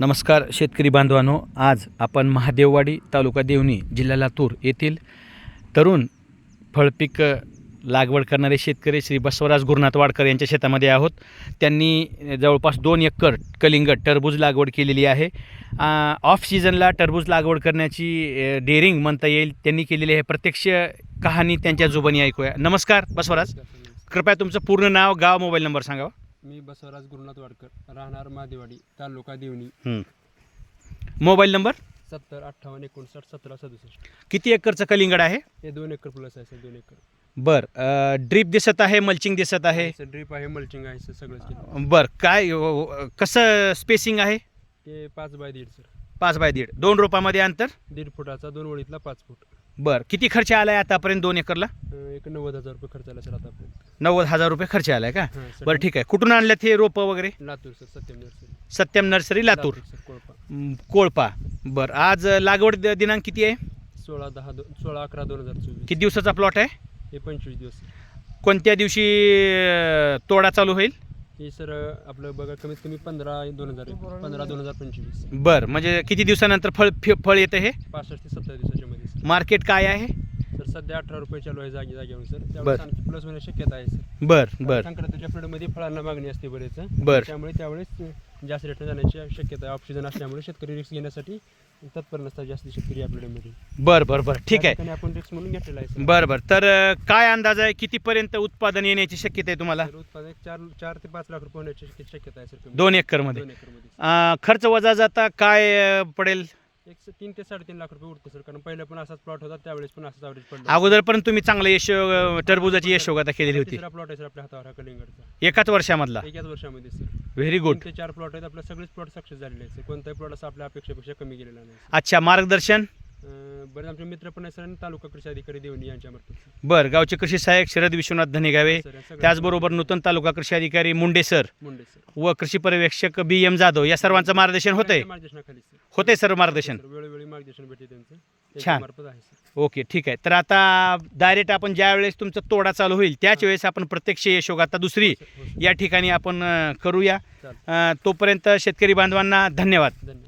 नमस्कार शेतकरी बांधवांनो आज आपण महादेववाडी तालुका देवणी जिल्हा लातूर येथील तरुण फळपीक लागवड करणारे शेतकरी श्री बसवराज गुरुनाथ वाडकर यांच्या शेतामध्ये आहोत. त्यांनी जवळपास दोन एकर कलिंगड टरबूज लागवड केलेली आहे. ऑफ सीझनला टरबूज लागवड करण्याची डेअरिंग म्हणता येईल. त्यांनी केलेली आहे प्रत्यक्ष कहाणी त्यांच्या जुबानी ऐकूया. नमस्कार बसवराज. कृपया तुमचं पूर्ण नाव गाव मोबाईल नंबर सांगावा. मी बसवराज गुरुनाथ वाडकर. राहणार महादेवाडी तालुका देवणी. Mobile number? सत्तर अठ्ठावन्न एकोणसाठ सतरा सदुसष्ट. किती एकरचं कलिंगड आहे? हे दोन एकर प्लस आहे सर दोन एकर. बर ड्रीप दिसत आहे मल्चिंग दिसत आहे? सर ड्रीप आहे मल्चिंग आहे सर सगळंच केलं. बर काय अ, कसं स्पेसिंग आहे? ते पाच बाय दीड सर. पाच बाय दीड. दोन रोपामध्ये अंतर? दीड फुटाचा दोन वळीतला पाच फूट. बर किती खर्च आलाय आतापर्यंत दोन एकरला? अं, एक नव्वद हजार रुपये खर्च आला सर आतापर्यंत. नव्वद हजार रुपये खर्च आलाय का? हां सर. बरं ठीक आहे. कुठून आणल्यात हे रोपं वगैरे? Latur sir Satyam nursery. Satyam nursery Latur sir कोळपा. म, कोळपा. बर आज अ, लागवड द- दिनांक किती आहे? सोळा दहा दोन सोळा अकरा दोन हजार चोवीस. किती दिवसाचा प्लॉट आहे? हे पंचवीस दिवस. सर कोणत्या दिवशी अ, तोडा चालू होईल? हे सर आपलं बघा कमीत कमी पंधरा दोन हजार पंधरा दोन हजार पंचवीस. बर म्हणजे किती दिवसानंतर फळ फि- फळ येतं हे? पासष्ट ते सत्तर दिवसाच्या सर मार्केट काय आहे? सर सध्या अठरा रुपये चालू आहे जागी जागेवर सर. बर. त्यावेळेस आणखी प्लस होण्याची शक्यता आहे सर. बर बर. संक्रांतीच्या पिरियडमध्ये फळांना मागणी असते बरेच. बर. त्यामुळे त्यावेळेस जास्त रेटने जाण्याची शक्यता ऑक्सिजन असल्यामुळे शेतकरी रिस्क घेण्यासाठी तत्पर नसतात जास्त शेतकरी या पिरियडमध्ये बर बर बर. ठीक त्या आहे. ठिकाणी आपण रिस्क म्हणून घेतलेला आहे सर. बर बर. तर अ, काय अंदाज आहे? कितीपर्यंत उत्पादन येण्याची शक्यता आहे तुम्हाला? तर उत्पादन एक चार चार ते पाच लाख रुपये होण्याची शक्य- शक्यता आहे सर कमी. दोन एकरमध्ये. दोन एकरमध्ये. अ, खर्च वजा जाता काय अ, पडेल? एक तीन ते साडेतीन लाख रुपये उरते सर कारण पहिला पण असाच प्लॉट होता त्यावेळेस पण असाच ॲव्हरेज पडला. अगोदर पण तुम्ही चांगलं यश टरबूजाची यशोगाथा केलेली होती. तिसरा प्लॉट आहे सर आपल्या हातावर हा कलिंगडचा. एकाच वर्षामधला? एकाच वर्षामध्ये सर व्हेरी गुड ते चार प्लॉट आहेत आपल्या सगळेच प्लॉट सक्सेस झालेले आहेत सर कोणताही प्लॉट असा आपल्या अपेक्षेपेक्षा कमी गेलेला नाही. अच्छा मार्गदर्शन? बरेच आमचे मित्र पण सर आणि तालुका कृषी अधिकारी देवणी यांच्यामार्फत. बर गावचे कृषी सहाय्यक शरद विश्वनाथ धनेगावे सर, या सगळ्या- त्याचबरोबर नूतन तालुका कृषी अधिकारी मुंडे सर मुंडे सर. व कृषी पर्यवेक्षक बी एम जाधव या सर्वांचं मार्गदर्शन होतंय? त्यांच्या मार्गदर्शनाखाली सर. होतंय सर मार्गदर्शन. सर, वेळोवेळी मार्गदर्शन भेटते त्यांचं. छान. त्यांच्यामार्फत आहे सर. ओके ठीक आहे. तर आता डायरेक्ट आपण ज्या वेळेस तुमचा तोडा चालू होईल त्याच वेळेस आपण प्रत्यक्ष यशोगाथा दुसरी हो हो सर. या ठिकाणी आपण अ, करूया. चालेल. अ, तोपर्यंत शेतकरी बांधवांना धन्यवाद. धन्यवाद.